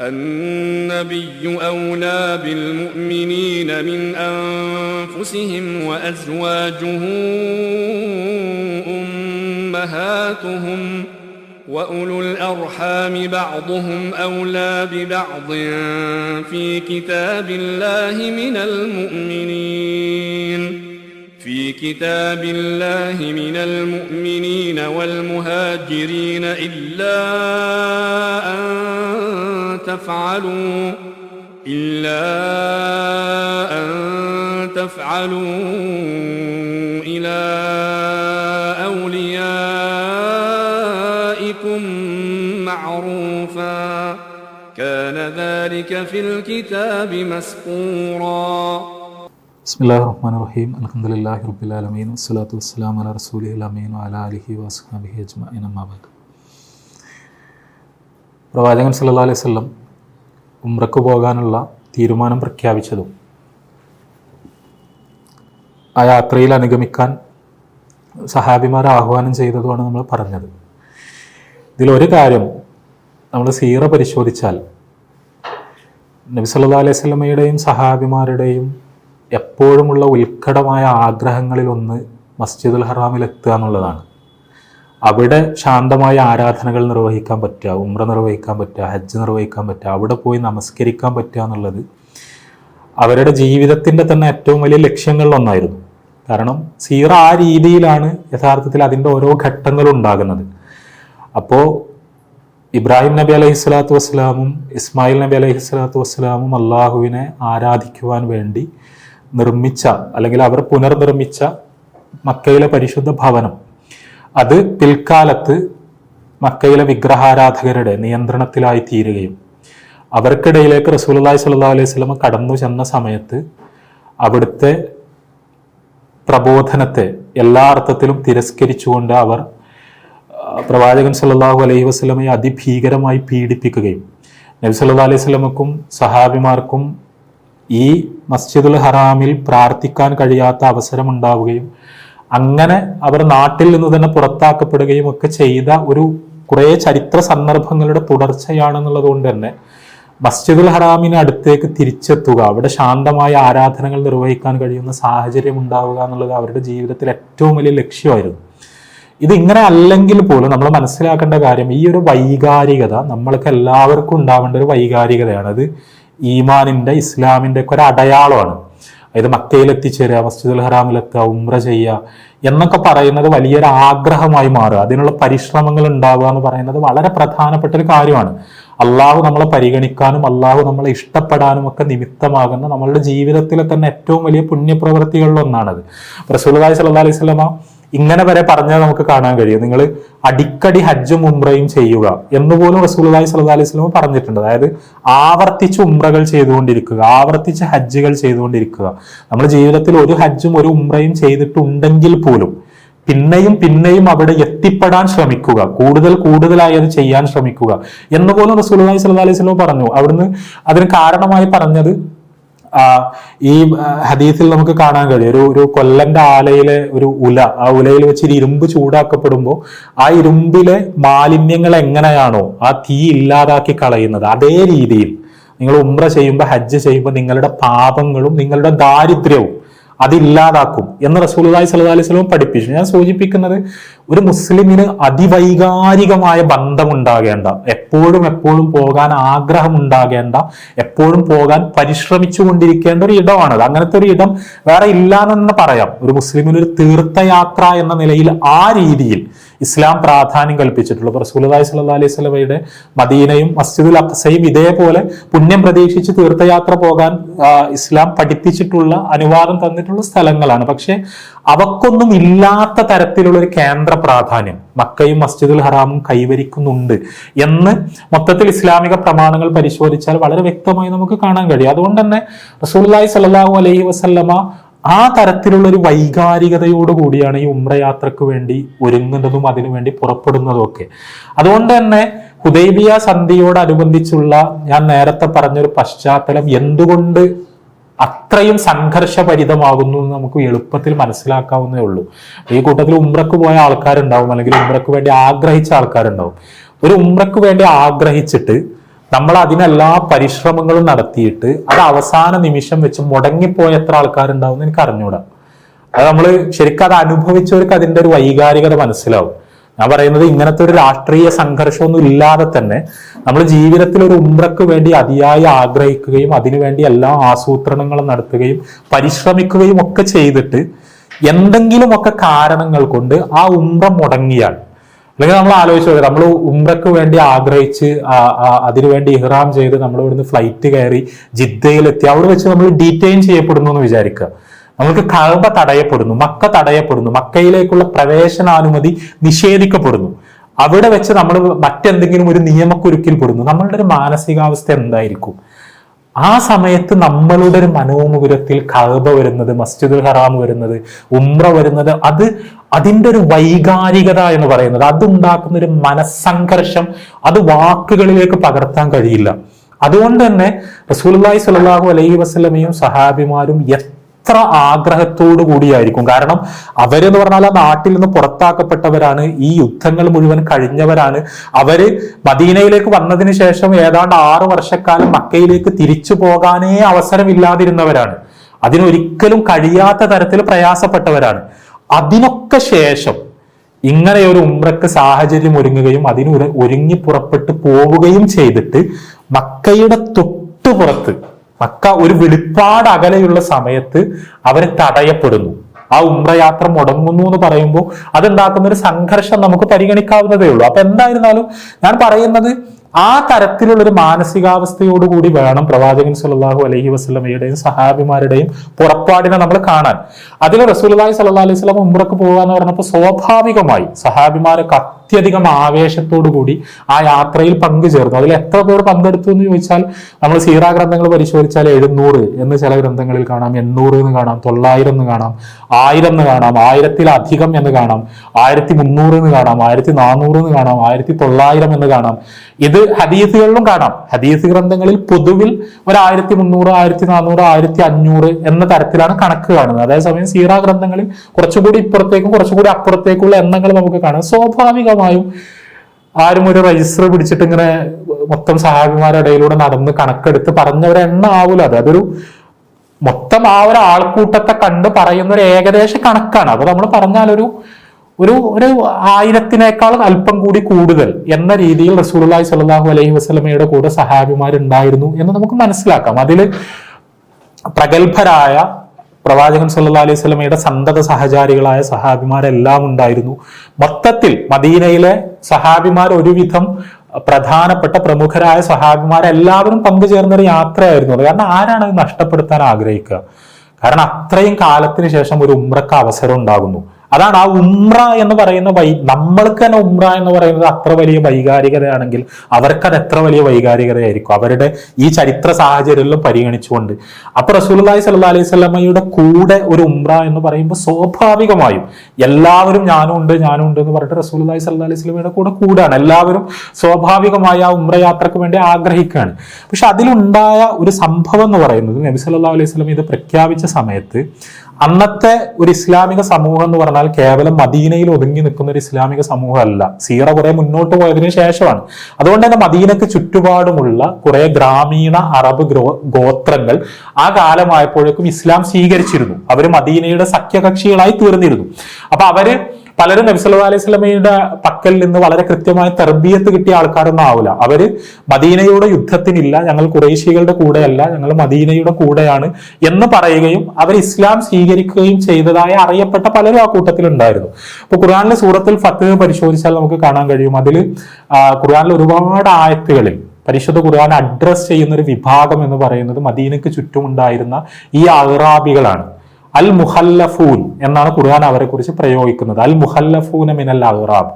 النبي أولى بالمؤمنين من أنفسهم وأزواجه أمهاتهم وأولو الأرحام بعضهم أولى ببعض في كتاب الله من المؤمنين في كتاب الله من المؤمنين والمهاجرين إلا أن تفعلوا إلا أن تفعلوا إلى أوليائكم معروفا. كان ذلك في الكتاب مسطورا. بسم الله الرحمن الرحيم. الحمد لله رب العالمين والصلاة والسلام على رسوله الأمين وعلى آله وأصحابه أجمعين أما بعد. പ്രവാചകൻ സല്ലല്ലാഹു അലൈഹി വസല്ലം ഉംറക്ക് പോകാനുള്ള തീരുമാനം പ്രഖ്യാപിച്ചതും ആ യാത്രയിൽ അനുഗമിക്കാൻ സഹാബിമാരെ ആഹ്വാനം ചെയ്തതുമാണ് നമ്മൾ പറഞ്ഞത്. ഇതിലൊരു കാര്യം നമ്മൾ സീറ പരിശോധിച്ചാൽ നബി സല്ലല്ലാഹു അലൈഹി സ്വലമയുടെയും സഹാബിമാരുടെയും എപ്പോഴുമുള്ള ഉത്കടമായ ആഗ്രഹങ്ങളിലൊന്ന് മസ്ജിദുൽ ഹറാമിൽ എത്തുക എന്നുള്ളതാണ്. അവിടെ ശാന്തമായ ആരാധനകൾ നിർവഹിക്കാൻ പറ്റുക ഉമ്ര നിർവഹിക്കാൻ പറ്റുക ഹജ്ജ് നിർവഹിക്കാൻ പറ്റുക അവിടെ പോയി നമസ്കരിക്കാൻ പറ്റുക എന്നുള്ളത് അവരുടെ ജീവിതത്തിന്റെ തന്നെ ഏറ്റവും വലിയ ലക്ഷ്യങ്ങളിലൊന്നായിരുന്നു കാരണം സീറ ആ രീതിയിലാണ് യഥാർത്ഥത്തിൽ അതിന്റെ ഓരോ ഘട്ടങ്ങളും ഉണ്ടാകുന്നത്. അപ്പോൾ ഇബ്രാഹിം നബി അലൈഹി സ്വലാത്തു വസ്സലാമും ഇസ്മായിൽ നബി അലൈഹി സ്വലാത്തു വസ്സലാമും അള്ളാഹുവിനെ ആരാധിക്കുവാൻ വേണ്ടി നിർമ്മിച്ച അല്ലെങ്കിൽ അവർ പുനർനിർമ്മിച്ച മക്കയിലെ പരിശുദ്ധ ഭവനം അത് പിൽക്കാലത്ത് മക്കയിലെ വിഗ്രഹാരാധകരുടെ നിയന്ത്രണത്തിലായി തീരുകയും അവർക്കിടയിലേക്ക് റസൂലുള്ളാഹി സല്ലാ അലൈഹി സ്വലമ കടന്നു ചെന്ന സമയത്ത് അവിടുത്തെ പ്രബോധനത്തെ എല്ലാ അർത്ഥത്തിലും തിരസ്കരിച്ചുകൊണ്ട് അവർ പ്രവാചകൻ സല്ലാഹു അലൈഹി വസ്ലമയെ അതിഭീകരമായി പീഡിപ്പിക്കുകയും നബി സല്ലാ അലൈഹി സ്വലമക്കും സഹാബിമാർക്കും ഈ മസ്ജിദുൽ ഹറാമിൽ പ്രാർത്ഥിക്കാൻ കഴിയാത്ത അവസരം ഉണ്ടാവുകയും അങ്ങനെ അവർ നാട്ടിൽ നിന്ന് തന്നെ പുറത്താക്കപ്പെടുകയും ഒക്കെ ചെയ്ത ഒരു കുറേ ചരിത്ര സന്ദർഭങ്ങളുടെ തുടർച്ചയാണെന്നുള്ളത് കൊണ്ട് തന്നെ മസ്ജിദുൽ ഹറാമിന് അടുത്തേക്ക് തിരിച്ചെത്തുക അവിടെ ശാന്തമായ ആരാധനകൾ നിർവഹിക്കാൻ കഴിയുന്ന സാഹചര്യം ഉണ്ടാവുക എന്നുള്ളത് അവരുടെ ജീവിതത്തിൽ ഏറ്റവും വലിയ ലക്ഷ്യമായിരുന്നു. ഇത് ഇങ്ങനെ അല്ലെങ്കിൽ പോലും നമ്മൾ മനസ്സിലാക്കേണ്ട കാര്യം ഈ ഒരു വൈകാരികത നമ്മൾക്ക് എല്ലാവർക്കും ഉണ്ടാവേണ്ട ഒരു വൈകാരികതയാണ്. അത് ഈമാനിന്റെ ഇസ്ലാമിന്റെ ഒക്കെ ഒരു അടയാളമാണ്. അതായത് മക്കയിൽ എത്തിച്ചേരുക മസ്ജിദുൽ ഹറാമിലെത്തുക ഉമ്ര ചെയ്യുക എന്നൊക്കെ പറയുന്നത് വലിയൊരു ആഗ്രഹമായി മാറുക. അതിനുള്ള പരിശ്രമങ്ങൾ ഉണ്ടാവുക എന്ന് പറയുന്നത് വളരെ പ്രധാനപ്പെട്ട ഒരു കാര്യമാണ്. അള്ളാഹു നമ്മളെ പരിഗണിക്കാനും അള്ളാഹു നമ്മളെ ഇഷ്ടപ്പെടാനും ഒക്കെ നിമിത്തമാകുന്ന നമ്മളുടെ ജീവിതത്തിലെ തന്നെ ഏറ്റവും വലിയ പുണ്യപ്രവൃത്തികളിൽ ഒന്നാണത്. റസൂലുള്ളാഹി സ്വല്ലല്ലാഹി അലൈഹി വസല്ലമ ഇങ്ങനെ വരെ പറഞ്ഞാൽ നമുക്ക് കാണാൻ കഴിയും. നിങ്ങൾ അടിക്കടി ഹജ്ജും ഉംറയും ചെയ്യുക എന്ന് പോലും റസൂലുള്ളാഹി സ്വല്ലല്ലാഹി അലൈഹി വസല്ലം പറഞ്ഞിട്ടുണ്ട്. അതായത് ആവർത്തിച്ച് ഉംറകൾ ചെയ്തുകൊണ്ടിരിക്കുക ആവർത്തിച്ച് ഹജ്ജുകൾ ചെയ്തുകൊണ്ടിരിക്കുക. നമ്മൾ ജീവിതത്തിൽ ഒരു ഹജ്ജും ഒരു ഉംറയും ചെയ്തിട്ടുണ്ടെങ്കിൽ പോലും പിന്നെയും പിന്നെയും അവിടെ എത്തിപ്പെടാൻ ശ്രമിക്കുക കൂടുതൽ കൂടുതലായി അത് ചെയ്യാൻ ശ്രമിക്കുക എന്ന് പോലും റസൂലുള്ളാഹി സ്വല്ലല്ലാഹി അലൈഹി വസല്ലം പറഞ്ഞു. അവിടുന്ന് അതിന് കാരണമായി പറഞ്ഞത് ഈ ഹദീസിൽ നമുക്ക് കാണാൻ കഴിയും. ഒരു ഒരു കൊല്ലന്റെ ആലയിലെ ഒരു ഉല ആ ഉലയിൽ വെച്ച് ഇരുമ്പ് ചൂടാക്കപ്പെടുമ്പോൾ ആ ഇരുമ്പിലെ മാലിന്യങ്ങൾ എങ്ങനെയാണോ ആ തീ ഇല്ലാതാക്കി കളയുന്നത്. അതേ രീതിയിൽ നിങ്ങൾ ഉമ്ര ചെയ്യുമ്പോൾ ഹജ്ജ് ചെയ്യുമ്പോൾ നിങ്ങളുടെ പാപങ്ങളും നിങ്ങളുടെ ദാരിദ്ര്യവും അതില്ലാതാക്കും എന്ന് റസൂലുള്ളാഹി സ്വല്ലല്ലാഹി അലൈഹി വസല്ലം പഠിപ്പിച്ചു. ഞാൻ സൂചിപ്പിക്കുന്നത് ഒരു മുസ്ലിമിന് അതിവൈകാരികമായ ബന്ധമുണ്ടാകേണ്ട എപ്പോഴും എപ്പോഴും പോകാൻ ആഗ്രഹം ഉണ്ടാകേണ്ട എപ്പോഴും പോകാൻ പരിശ്രമിച്ചു കൊണ്ടിരിക്കേണ്ട ഒരു ഇടമാണത് അങ്ങനത്തെ ഒരു ഇടം വേറെ ഇല്ല എന്ന് പറയാം. ഒരു മുസ്ലിമിന് ഒരു തീർത്ഥയാത്ര എന്ന നിലയിൽ ആ രീതിയിൽ ഇസ്ലാം പ്രാധാന്യം കൽപ്പിച്ചിട്ടുള്ളൂ. അപ്പോൾ സല്ലാ അലൈഹി വസല്ലമയുടെ മദീനയും മസ്ജിദുൽ അഖസയും ഇതേപോലെ പുണ്യം പ്രതീക്ഷിച്ച് തീർത്ഥയാത്ര പോകാൻ ഇസ്ലാം പഠിപ്പിച്ചിട്ടുള്ള അനുവാദം തന്നിട്ടുള്ള സ്ഥലങ്ങളാണ്. പക്ഷെ അവക്കൊന്നും ഇല്ലാത്ത തരത്തിലുള്ള ഒരു കേന്ദ്ര പ്രാധാന്യം. മക്കയും മസ്ജിദുൽ ഹറാമും കൈവരിക്കുന്നുണ്ട് എന്ന് മൊത്തത്തിൽ ഇസ്ലാമിക പ്രമാണങ്ങൾ പരിശോധിച്ചാൽ വളരെ വ്യക്തമായി നമുക്ക് കാണാൻ കഴിയും. അതുകൊണ്ട് തന്നെ റസൂലുള്ളാഹി സല്ലാഹു അലൈഹി വസല്ലമ ആ തരത്തിലുള്ള ഒരു വൈകാരികതയോട് കൂടിയാണ് ഈ ഉമ്രയാത്രക്ക് വേണ്ടി ഒരുങ്ങുന്നതും അതിനുവേണ്ടി പുറപ്പെടുന്നതും ഒക്കെ. അതുകൊണ്ട് തന്നെ ഹുദൈബിയ സന്ധിയോടനുബന്ധിച്ചുള്ള ഞാൻ നേരത്തെ പറഞ്ഞൊരു പശ്ചാത്തലം എന്തുകൊണ്ട് അത്രയും സംഘർഷഭരിതമാകുന്നു എന്ന് നമുക്ക് എളുപ്പത്തിൽ മനസ്സിലാക്കാവുന്നേ ഉള്ളൂ. ഈ കൂട്ടത്തിൽ ഉംറക്ക് പോയ ആൾക്കാരുണ്ടാവും അല്ലെങ്കിൽ ഉംറക്ക് വേണ്ടി ആഗ്രഹിച്ച ആൾക്കാരുണ്ടാവും. ഒരു ഉംറക്ക് വേണ്ടി ആഗ്രഹിച്ചിട്ട് നമ്മൾ അതിനെല്ലാ പരിശ്രമങ്ങളും നടത്തിയിട്ട് അത് അവസാന നിമിഷം വെച്ച് മുടങ്ങിപ്പോയ എത്ര ആൾക്കാരുണ്ടാവും എനിക്ക് അറിഞ്ഞൂടാ. അത് നമ്മൾ ശരിക്കും അത് അനുഭവിച്ചവർക്ക് അതിന്റെ ഒരു വൈകാരികത മനസ്സിലാവും. ഞാൻ പറയുന്നത് ഇങ്ങനത്തെ ഒരു രാഷ്ട്രീയ സംഘർഷമൊന്നും ഇല്ലാതെ തന്നെ നമ്മൾ ജീവിതത്തിൽ ഒരു ഉംറക്ക് വേണ്ടി അതിയായി ആഗ്രഹിക്കുകയും അതിനുവേണ്ടി എല്ലാ ആസൂത്രണങ്ങളും നടത്തുകയും പരിശ്രമിക്കുകയും ഒക്കെ ചെയ്തിട്ട് എന്തെങ്കിലുമൊക്കെ കാരണങ്ങൾ കൊണ്ട് ആ ഉംറ മുടങ്ങിയാൽ അല്ലെങ്കിൽ നമ്മൾ ആലോചിച്ച് നമ്മൾ ഉംറക്ക് വേണ്ടി ആഗ്രഹിച്ച് അതിനുവേണ്ടി ഇഹ്റാം ചെയ്ത് നമ്മൾ ഇവിടുന്ന് ഫ്ലൈറ്റ് കയറി ജിദ്ദയിലെത്തി അവിടെ വെച്ച് നമ്മൾ ഡീറ്റെയിൻ ചെയ്യപ്പെടുന്നു എന്ന് വിചാരിക്കുക. നമുക്ക് കഅബ തടയപ്പെടുന്നു മക്ക തടയപ്പെടുന്നു മക്കയിലേക്കുള്ള പ്രവേശനാനുമതി നിഷേധിക്കപ്പെടുന്നു. അവിടെ വെച്ച് നമ്മൾ മറ്റെന്തെങ്കിലും ഒരു നിയമക്കുരുക്കിൽ പെടുന്നു. നമ്മളുടെ ഒരു മാനസികാവസ്ഥ എന്തായിരിക്കും? ആ സമയത്ത് നമ്മളുടെ ഒരു മനോമുകുരത്തിൽ കഅബ വരുന്നത് മസ്ജിദുൽ ഹറാം വരുന്നത് ഉംറ വരുന്നത് അത് അതിന്റെ ഒരു വൈകാരികത എന്ന് പറയുന്നത് അതുണ്ടാക്കുന്ന ഒരു മനസ്സംഘർഷം അത് വാക്കുകളിലേക്ക് പകർത്താൻ കഴിയില്ല. അതുകൊണ്ട് തന്നെ റസൂലുള്ളാഹി സ്വല്ലല്ലാഹു അലൈഹി വസ്ലമയും സഹാബിമാരും എത്ര ആഗ്രഹത്തോടു കൂടിയായിരിക്കും? കാരണം അവരെന്ന് പറഞ്ഞാൽ ആ നാട്ടിൽ നിന്ന് പുറത്താക്കപ്പെട്ടവരാണ് ഈ യുദ്ധങ്ങൾ മുഴുവൻ കഴിഞ്ഞവരാണ്. അവർ മദീനയിലേക്ക് വന്നതിന് ശേഷം ഏതാണ്ട് ആറു വർഷക്കാലം മക്കയിലേക്ക് തിരിച്ചു പോകാനേ അവസരമില്ലാതിരുന്നവരാണ്. അതിനൊരിക്കലും കഴിയാത്ത തരത്തിൽ പ്രയാസപ്പെട്ടവരാണ്. അതിനൊക്കെ ശേഷം ഇങ്ങനെ ഒരു ഉമ്രക്ക് സാഹചര്യം ഒരുങ്ങുകയും അതിന് ഒരു- ഒരുങ്ങി പുറപ്പെട്ടു പോവുകയും ചെയ്തിട്ട് മക്കയുടെ തൊട്ടുപുറത്ത് മക്ക ഒരു വെളിപ്പാട് അകലെയുള്ള സമയത്ത് അവർ തടയപ്പെടുന്നു. ആ ഉമ്രയാത്ര മുടങ്ങുന്നു എന്ന് പറയുമ്പോൾ അതുണ്ടാക്കുന്ന ഒരു സംഘർഷം നമുക്ക് പരിഗണിക്കാവുന്നതേ ഉള്ളൂ. അപ്പൊ എന്തായിരുന്നാലും ഞാൻ പറയുന്നത് ആ തരത്തിലുള്ള ഒരു മാനസികാവസ്ഥയോടുകൂടി വേണം പ്രവാചകൻ സല്ലല്ലാഹു അലഹി വസ്ലമയുടെയും സഹാബിമാരുടെയും പുറപ്പാടിനെ നമ്മൾ കാണാൻ. അതിൽ റസൂലുള്ളാഹി സല്ലാ അലൈഹി വസല്ലം ഉംറക്ക് എന്ന് പറഞ്ഞപ്പോൾ സ്വാഭാവികമായി സഹാബിമാരൊക്കെ അത്യധികം കൂടി ആ യാത്രയിൽ പങ്കുചേർന്നു. അതിൽ എത്ര പേർ പങ്കെടുത്തു എന്ന് ചോദിച്ചാൽ നമ്മൾ സീറാ ഗ്രന്ഥങ്ങൾ പരിശോധിച്ചാൽ എഴുന്നൂറ് എന്ന് ചില ഗ്രന്ഥങ്ങളിൽ കാണാം എണ്ണൂറ് എന്ന് കാണാം തൊള്ളായിരം എന്ന് കാണാം ആയിരം എന്ന് കാണാം ആയിരത്തിലധികം എന്ന് കാണാം ആയിരത്തി മുന്നൂറ് എന്ന് കാണാം ആയിരത്തി നാനൂറ് എന്ന് കാണാം ആയിരത്തി തൊള്ളായിരം എന്ന് കാണാം. ഇത് ഹദീസുകളിലും കാണാം. ഹദീസ് ഗ്രന്ഥങ്ങളിൽ പൊതുവിൽ ഒരു ആയിരത്തി മുന്നൂറ് ആയിരത്തി നാനൂറ് ആയിരത്തി അഞ്ഞൂറ് എന്ന തരത്തിലാണ് കണക്ക് കാണുന്നത്. അതേസമയം സീറ ഗ്രന്ഥങ്ങളിൽ കുറച്ചുകൂടി ഇപ്പുറത്തേക്കും കുറച്ചുകൂടി അപ്പുറത്തേക്കുള്ള എണ്ണങ്ങൾ നമുക്ക് കാണാം. സ്വാഭാവികമായും ആരും ഒരു രജിസ്റ്റർ പിടിച്ചിട്ട് ഇങ്ങനെ മൊത്തം സഹാബിമാരുടെ ഇടയിലൂടെ നടന്ന് കണക്കെടുത്ത് പറഞ്ഞ ഒരു എണ്ണ ആവൂല. അത് അതൊരു മൊത്തം ആ ഒരു ആൾക്കൂട്ടത്തെ കണ്ട് പറയുന്ന ഒരു ഏകദേശ കണക്കാണ്. അപ്പൊ നമ്മൾ പറഞ്ഞാൽ ഒരു ഒരു ഒരു ആയിരത്തിനേക്കാൾ അല്പം കൂടി കൂടുതൽ എന്ന രീതിയിൽ റസൂലി സലാഹു അലൈഹി വസ്ലമയുടെ കൂടെ സഹാബിമാരുണ്ടായിരുന്നു എന്ന് നമുക്ക് മനസ്സിലാക്കാം. അതിൽ പ്രഗത്ഭരായ പ്രവാചകൻ സല്ലാ അലൈഹി സ്വലമയുടെ സന്തത സഹചാരികളായ സഹാബിമാരെല്ലാം ഉണ്ടായിരുന്നു. മൊത്തത്തിൽ മദീനയിലെ സഹാബിമാർ ഒരുവിധം പ്രധാനപ്പെട്ട പ്രമുഖരായ സഹാബിമാരെല്ലാവരും പങ്കുചേർന്ന ഒരു യാത്രയായിരുന്നു. അത് കാരണം ആരാണ് അത് നഷ്ടപ്പെടുത്താൻ ആഗ്രഹിക്കുക? കാരണം അത്രയും കാലത്തിന് ശേഷം ഒരു ഉമ്രക്ക് അവസരം ഉണ്ടാകുന്നു. അതാണ് ആ ഉമ്ര എന്ന് പറയുന്ന വൈ നമ്മൾക്ക് തന്നെ ഉമ്ര എന്ന് പറയുന്നത് അത്ര വലിയ വൈകാരികതയാണെങ്കിൽ അവർക്കത് എത്ര വലിയ വൈകാരികതയായിരിക്കും? അവരുടെ ഈ ചരിത്ര സാഹചര്യങ്ങളിലും പരിഗണിച്ചുകൊണ്ട്. അപ്പൊ റസൂലുള്ളാഹി സ്വല്ലല്ലാഹി അലൈഹി സ്വലമയുടെ കൂടെ ഒരു ഉമ്ര എന്ന് പറയുമ്പോൾ സ്വാഭാവികമായും എല്ലാവരും ഞാനും ഉണ്ട് ഞാനും ഉണ്ട് എന്ന് പറഞ്ഞിട്ട് റസൂലുള്ളാഹി സ്വല്ലല്ലാഹി അലൈഹി സ്വലമയുടെ കൂടെ കൂടാണ്. എല്ലാവരും സ്വാഭാവികമായി ആ ഉമ്ര യാത്രയ്ക്ക് വേണ്ടി ആഗ്രഹിക്കുകയാണ്. പക്ഷെ അതിലുണ്ടായ ഒരു സംഭവം എന്ന് പറയുന്നത് നബി സല്ലാ അലൈഹി സ്വലം ഇത് പ്രഖ്യാപിച്ച സമയത്ത് അന്നത്തെ ഒരു ഇസ്ലാമിക സമൂഹം എന്ന് പറഞ്ഞാൽ കേവലം മദീനയിൽ ഒതുങ്ങി നിൽക്കുന്ന ഒരു ഇസ്ലാമിക സമൂഹമല്ല. സീറ കുറെ മുന്നോട്ട് പോയതിനു ശേഷമാണ്. അതുകൊണ്ട് തന്നെ മദീനക്ക് ചുറ്റുപാടുമുള്ള കുറെ ഗ്രാമീണ അറബ് ഗോത്രങ്ങൾ ആ കാലമായപ്പോഴേക്കും ഇസ്ലാം സ്വീകരിച്ചിരുന്നു. അവർ മദീനയുടെ സഖ്യകക്ഷികളായി തീർന്നിരുന്നു. അപ്പൊ അവർ പലരും നബി സല്ലല്ലാഹു അലൈഹി സ്വലമയുടെ പക്കൽ നിന്ന് വളരെ കൃത്യമായ തെർബിയത്ത് കിട്ടിയ ആൾക്കാരൊന്നും ആവില്ല അവർ മദീനയുടെ യുദ്ധത്തിനില്ല ഞങ്ങൾ കുറേശികളുടെ കൂടെയല്ല ഞങ്ങൾ മദീനയുടെ കൂടെയാണ് എന്ന് പറയുകയും അവർ ഇസ്ലാം സ്വീകരിക്കുകയും ചെയ്തതായി അറിയപ്പെട്ട പലരും ആ കൂട്ടത്തിൽ ഉണ്ടായിരുന്നു അപ്പൊ ഖുർആനിലെ സൂറത്തിൽ ഫത്ത് പരിശോധിച്ചാൽ നമുക്ക് കാണാൻ കഴിയും. അതിൽ ഖുർആനിൽ ഒരുപാട് ആയത്തുകളിൽ പരിശുദ്ധ ഖുർആൻ അഡ്രസ് ചെയ്യുന്ന ഒരു വിഭാഗം എന്ന് പറയുന്നത് മദീനക്ക് ചുറ്റുമുണ്ടായിരുന്ന ഈ അറാബികളാണ് അൽ മുഹല്ലഫൂൻ എന്നാണ് ഖുർആൻ അവരെ കുറിച്ച് പ്രയോഗിക്കുന്നത്. അൽ മുഹല്ലഫൂന മിനൽ അഹ്റാബ്.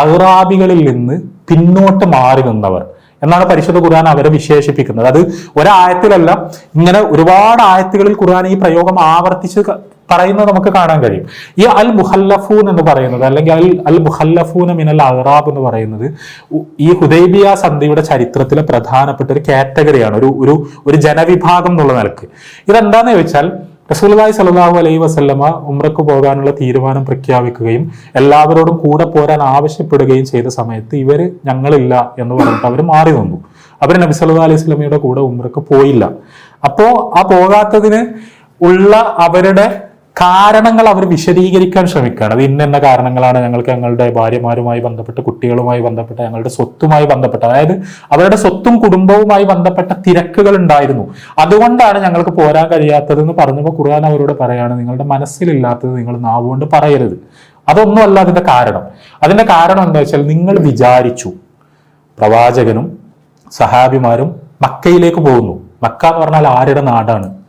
അഹ്റാബികളിൽ നിന്ന് പിന്നോട്ട് മാറി നിന്നവർ എന്നാണ് പരിശുദ്ധ ഖുർആൻ അവരെ വിശേഷിപ്പിക്കുന്നത്. അത് ഒരായത്തിലല്ല ഇങ്ങനെ ഒരുപാട് ആയത്തുകളിൽ ഖുർആൻ ഈ പ്രയോഗം ആവർത്തിച്ച് പറയുന്നത് നമുക്ക് കാണാൻ കഴിയും. ഈ അൽ മുഹല്ലഫൂൻ എന്ന് പറയുന്നത് അല്ലെങ്കിൽ അൽ അൽ മുഹല്ലഫൂന മിനൽ അഹ്റാബ് എന്ന് പറയുന്നത് ഈ ഹുദൈബിയ സന്ധിയുടെ ചരിത്രത്തിലെ പ്രധാനപ്പെട്ട ഒരു കാറ്റഗറിയാണ് ഒരു ഒരു ഒരു ജനവിഭാഗം എന്നുള്ള നിലയ്ക്ക്. ഇതെന്താന്ന് ചോദിച്ചാൽ റസൂലുള്ളാഹി സ്വല്ലല്ലാഹു അലൈ വസല്ലമ ഉമ്രക്ക് പോകാനുള്ള തീരുമാനം പ്രഖ്യാപിക്കുകയും എല്ലാവരോടും കൂടെ പോരാൻ ആവശ്യപ്പെടുകയും ചെയ്ത സമയത്ത് ഇവർ ഞങ്ങളില്ല എന്ന് പറഞ്ഞിട്ട് അവർ മാറി നിന്നു. അവർ നബി സല്ലാ അലൈഹി സ്വലമയുടെ കൂടെ ഉമ്രക്ക് പോയില്ല. അപ്പോ ആ പോകാത്തതിന് ഉള്ള അവരുടെ കാരണങ്ങൾ അവർ വിശദീകരിക്കാൻ ശ്രമിക്കുകയാണ്. അത് ഇന്ന കാരണങ്ങളാണ് ഞങ്ങൾക്ക് ഞങ്ങളുടെ ഭാര്യമാരുമായി ബന്ധപ്പെട്ട് കുട്ടികളുമായി ബന്ധപ്പെട്ട് ഞങ്ങളുടെ സ്വത്തുമായി ബന്ധപ്പെട്ട് അതായത് അവരുടെ സ്വത്തും കുടുംബവുമായി ബന്ധപ്പെട്ട തിരക്കുകൾ ഉണ്ടായിരുന്നു. അതുകൊണ്ടാണ് ഞങ്ങൾക്ക് പോരാൻ കഴിയാത്തതെന്ന് പറഞ്ഞപ്പോൾ ഖുർആൻ അവരോട് പറയാണ് നിങ്ങളുടെ മനസ്സിലില്ലാത്തത് നിങ്ങൾ നാവുകൊണ്ട് പറയരുത്. അതൊന്നുമല്ല അതിന്റെ കാരണം. അതിന്റെ കാരണം എന്താ വെച്ചാൽ നിങ്ങൾ വിചാരിച്ചു പ്രവാചകനും സഹാബിമാരും മക്കയിലേക്ക് പോകുന്നു. മക്ക എന്ന് പറഞ്ഞാൽ ആരുടെ നാടാണ്?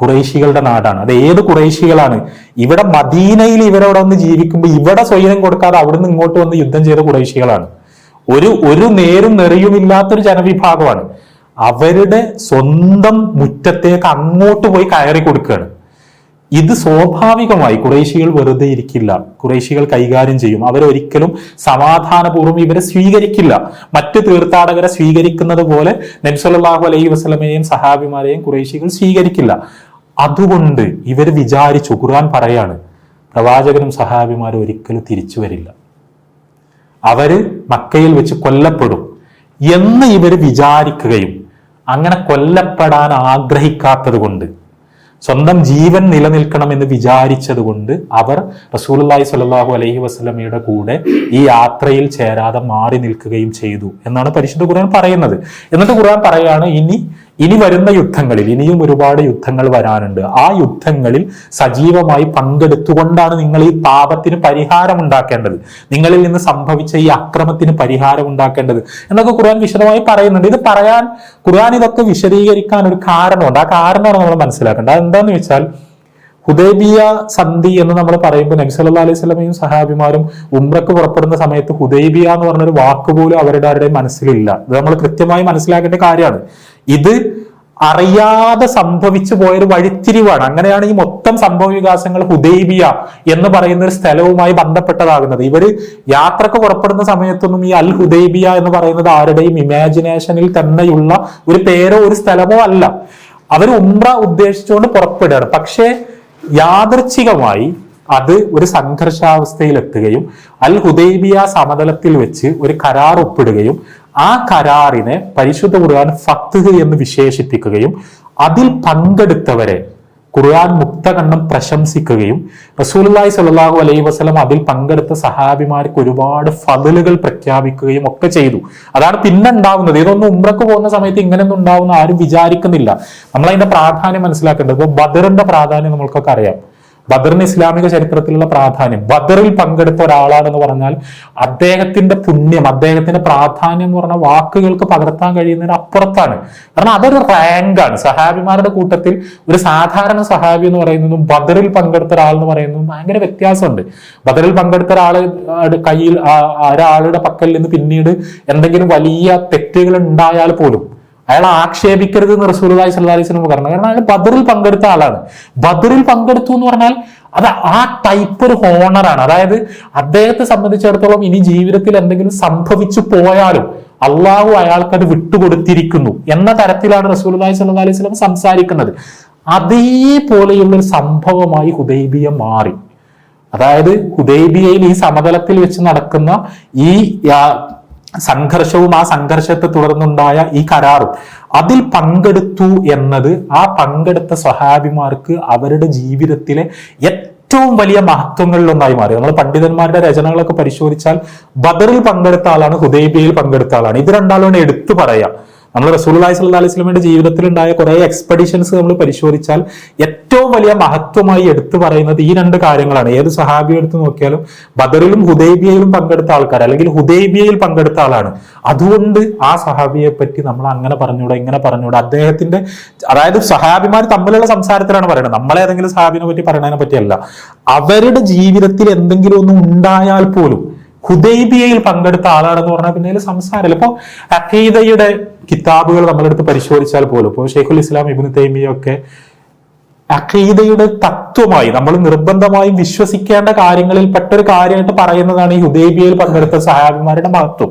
കുറേശികളുടെ നാടാണ്. അത് ഏത് കുറേശികളാണ് ഇവിടെ മദീനയിൽ ഇവരവിടെ വന്ന് ജീവിക്കുമ്പോൾ ഇവിടെ സ്വൈരം കൊടുക്കാതെ അവിടുന്ന് ഇങ്ങോട്ട് വന്ന് യുദ്ധം ചെയ്ത കുറേശികളാണ് ഒരു ഒരു നേരും നെറിയുമില്ലാത്തൊരു ജനവിഭാഗമാണ്. അവരുടെ സ്വന്തം മുറ്റത്തേക്ക് അങ്ങോട്ട് പോയി കയറി കൊടുക്കുകയാണ്. ഇത് സ്വാഭാവികമായി കുറേശികൾ വെറുതെ ഇരിക്കില്ല. കുറേശികൾ കൈകാര്യം ചെയ്യും. അവരൊരിക്കലും സമാധാനപൂർവം ഇവരെ സ്വീകരിക്കില്ല. മറ്റു തീർത്ഥാടകരെ സ്വീകരിക്കുന്നത് പോലെ നബ്സല്ലാഹു അലൈഹി വസ്ലമയെയും സഹാബിമാരെയും കുറേശികൾ സ്വീകരിക്കില്ല. അതുകൊണ്ട് ഇവർ വിചാരിച്ചു ഖുർആൻ പറയാണ് പ്രവാചകനും സഹാബിമാരും ഒരിക്കലും തിരിച്ചു വരില്ല. അവർ മക്കയിൽ വെച്ച് കൊല്ലപ്പെടും എന്ന് ഇവർ വിചാരിക്കുകയും അങ്ങനെ കൊല്ലപ്പെടാൻ ആഗ്രഹിക്കാത്തത് കൊണ്ട് സ്വന്തം ജീവൻ നിലനിൽക്കണമെന്ന് വിചാരിച്ചത് കൊണ്ട് അവർ റസൂലുള്ളാഹി സ്വല്ലല്ലാഹു അലൈഹി വസല്ലമയുടെ കൂടെ ഈ യാത്രയിൽ ചേരാതെ മാറി നിൽക്കുകയും ചെയ്തു എന്നാണ് പരിശുദ്ധ ഖുർആൻ പറയുന്നത്. എന്നിട്ട് ഖുർആൻ പറയാണ് ഇനി ഇനി വരുന്ന യുദ്ധങ്ങളിൽ ഇനിയും ഒരുപാട് യുദ്ധങ്ങൾ വരാനുണ്ട്. ആ യുദ്ധങ്ങളിൽ സജീവമായി പങ്കെടുത്തുകൊണ്ടാണ് നിങ്ങൾ ഈ പാപത്തിന് പരിഹാരം ഉണ്ടാക്കേണ്ടത്. നിങ്ങളിൽ നിന്ന് സംഭവിച്ച ഈ അക്രമത്തിന് പരിഹാരം ഉണ്ടാക്കേണ്ടത് എന്നൊക്കെ ഖുർആൻ വിശദമായി പറയുന്നുണ്ട്. ഇത് പറയാൻ ഖുർആൻ ഇതൊക്കെ വിശദീകരിക്കാൻ ഒരു കാരണമുണ്ട്. ആ കാരണമാണ് നമ്മൾ മനസ്സിലാക്കേണ്ടത്. അതെന്താന്ന് വെച്ചാൽ ഹുദൈബിയ സന്ധി എന്ന് നമ്മൾ പറയുമ്പോൾ നബി സല്ലല്ലാഹു അലൈഹി സ്വലമയും സഹാബിമാരും ഉംറക്ക് പുറപ്പെടുന്ന സമയത്ത് ഹുദൈബിയ എന്ന് പറഞ്ഞൊരു വാക്ക് പോലും അവരുടെ ആരുടെയും മനസ്സിലില്ല. ഇത് നമ്മൾ കൃത്യമായി മനസ്സിലാക്കേണ്ട കാര്യമാണ്. ഇത് അറിയാതെ സംഭവിച്ചു പോയൊരു വഴിത്തിരിവാണ്. അങ്ങനെയാണ് ഈ മൊത്തം സംഭവ വികാസങ്ങൾ ഹുദൈബിയ എന്ന് പറയുന്ന ഒരു സ്ഥലവുമായി ബന്ധപ്പെട്ടതാകുന്നത്. ഇവർ യാത്രയ്ക്ക് പുറപ്പെടുന്ന സമയത്തൊന്നും ഈ അൽ ഹുദൈബിയ എന്ന് പറയുന്നത് ആരുടെയും ഇമാജിനേഷനിൽ തന്നെയുള്ള ഒരു പേരോ ഒരു സ്ഥലമോ അല്ല. അവർ ഉംറ ഉദ്ദേശിച്ചുകൊണ്ട് പുറപ്പെടുകയാണ്. പക്ഷേ യാദർച്ഛികമായി അത് ഒരു സംഘർഷാവസ്ഥയിൽ എത്തുകയും അൽ ഹുദൈബിയ സമതലത്തിൽ വെച്ച് ഒരു കരാർ ഒപ്പിടുകയും ആ കരാറിനെ പരിശുദ്ധ ഖുർആൻ ഫത്ത് എന്ന് വിശേഷിപ്പിക്കുകയും അതിൽ പങ്കെടുത്തവരെ ഖുർആൻ മുക്തകണ്ണം പ്രശംസിക്കുകയും റസൂലുള്ളാഹി സല്ലാഹു അലൈഹി വസ്ലം അതിൽ പങ്കെടുത്ത സഹാബിമാർക്ക് ഒരുപാട് ഫതിലുകൾ പ്രഖ്യാപിക്കുകയും ഒക്കെ ചെയ്തു. അതാണ് പിന്നെ ഉണ്ടാവുന്നത് ഇതൊന്നും ഉമ്രക്ക് പോകുന്ന സമയത്ത് ഇങ്ങനെയൊന്നും ഉണ്ടാവുന്ന ആരും വിചാരിക്കുന്നില്ല. നമ്മൾ അതിന്റെ പ്രാധാന്യം മനസ്സിലാക്കേണ്ടത് ബദറിന്റെ പ്രാധാന്യം നമ്മൾക്കൊക്കെ അറിയാം. ബദറിന് ഇസ്ലാമിക ചരിത്രത്തിലുള്ള പ്രാധാന്യം. ബദറിൽ പങ്കെടുത്ത ഒരാളാണെന്ന് പറഞ്ഞാൽ അദ്ദേഹത്തിന്റെ പുണ്യം അദ്ദേഹത്തിന്റെ പ്രാധാന്യം എന്ന് പറഞ്ഞ വാക്കുകൾക്ക് പകർത്താൻ കഴിയുന്നതിന് അപ്പുറത്താണ്. കാരണം അതൊരു റാങ്കാണ്. സഹാബിമാരുടെ കൂട്ടത്തിൽ ഒരു സാധാരണ സഹാബി എന്ന് പറയുന്നതും ബദറിൽ പങ്കെടുത്ത ഒരാൾ എന്ന് പറയുന്നതും ഭയങ്കര വ്യത്യാസമുണ്ട്. ബദറിൽ പങ്കെടുത്ത ഒരാൾ കയ്യിൽ ഒരാളുടെ പക്കൽ നിന്ന് പിന്നീട് എന്തെങ്കിലും വലിയ തെറ്റുകൾ ഉണ്ടായാൽ പോലും അയാൾ ആക്ഷേപിക്കരുത് എന്ന് സ്വല്ലല്ലാഹി അലൈഹി വസല്ലം പറഞ്ഞു കാരണം അയാൾ ബദറിൽ പങ്കെടുത്ത ആളാണ്. ബദറിൽ പങ്കെടുത്തു എന്ന് പറഞ്ഞാൽ അത് ആ ടൈപ്പ് ഒരു ഹോണറാണ് അതായത് അദ്ദേഹത്തെ സംബന്ധിച്ചിടത്തോളം ഇനി ജീവിതത്തിൽ എന്തെങ്കിലും സംഭവിച്ചു പോയാലും അള്ളാഹു അയാൾക്ക് അത് വിട്ടുകൊടുത്തിരിക്കുന്നു എന്ന തരത്തിലാണ് റസൂലുള്ളാഹി സ്വല്ലല്ലാഹി അലൈഹി വസല്ലം സംസാരിക്കുന്നത്. അതേപോലെയുള്ള ഒരു സംഭവമായി ഹുദൈബിയ മാറി. അതായത് ഹുദൈബിയയിൽ ഈ സമതലത്തിൽ വെച്ച് നടക്കുന്ന ഈ സംഘർഷവും ആ സംഘർഷത്തെ തുടർന്നുണ്ടായ ഈ കരാറും അതിൽ പങ്കെടുത്തു എന്നത് ആ പങ്കെടുത്ത സ്വഹാബിമാർക്ക് അവരുടെ ജീവിതത്തിലെ ഏറ്റവും വലിയ മഹത്വങ്ങളിലൊന്നായി മാറി. നമ്മൾ പണ്ഡിതന്മാരുടെ രചനകളൊക്കെ പരിശോധിച്ചാൽ ബദറിൽ പങ്കെടുത്ത ആളാണ് ഹുദൈബിയയിൽ പങ്കെടുത്ത ആളാണ്. ഇത് രണ്ടാളും എടുത്തു പറയാം. നമ്മൾ റസൂലി സ്വല്ലി അലൈഹി സ്വലമിന്റെ ജീവിതത്തിൽ ഉണ്ടായ കുറെ എക്സ്പെഡിഷൻസ് നമ്മൾ പരിശോധിച്ചാൽ ഏറ്റവും വലിയ മഹത്വമായി എടുത്തു പറയുന്നത് ഈ രണ്ട് കാര്യങ്ങളാണ്. ഏത് സഹാബി എടുത്ത് നോക്കിയാലും ബദറിലും ഹുദൈബിയയിലും പങ്കെടുത്ത ആൾക്കാർ അല്ലെങ്കിൽ ഹുദൈബിയയിൽ പങ്കെടുത്ത ആളാണ്. അതുകൊണ്ട് ആ സഹാബിയെ പറ്റി നമ്മൾ അങ്ങനെ പറഞ്ഞൂടെ ഇങ്ങനെ പറഞ്ഞൂടെ അദ്ദേഹത്തിന്റെ അതായത് സഹാബിമാർ തമ്മിലുള്ള സംസാരത്തിലാണ് പറയുന്നത്. നമ്മളേതെങ്കിലും സഹാബിനെ പറ്റി പറയുന്നതിനെ പറ്റിയല്ല. അവരുടെ ജീവിതത്തിൽ എന്തെങ്കിലും ഒന്നും ഉണ്ടായാൽ പോലും ഹുദൈബിയയിൽ പങ്കെടുത്ത ആളാണെന്ന് പറഞ്ഞാൽ പിന്നെ സംസാരമില്ല. ഇപ്പൊ അഖീദയുടെ കിതാബുകൾ നമ്മളെടുത്ത് പരിശോധിച്ചാൽ പോലും ഇപ്പോൾ ഷെയ്ഖുൽ ഇസ്ലാം ഇബിന് തൈമിയൊക്കെ അഖീദയുടെ തത്വമായി നമ്മൾ നിർബന്ധമായും വിശ്വസിക്കേണ്ട കാര്യങ്ങളിൽ പെട്ടൊരു കാര്യമായിട്ട് പറയുന്നതാണ് ഈ ഹുദൈബിയയിൽ പങ്കെടുത്ത സഹാബിമാരുടെ മഹത്വം.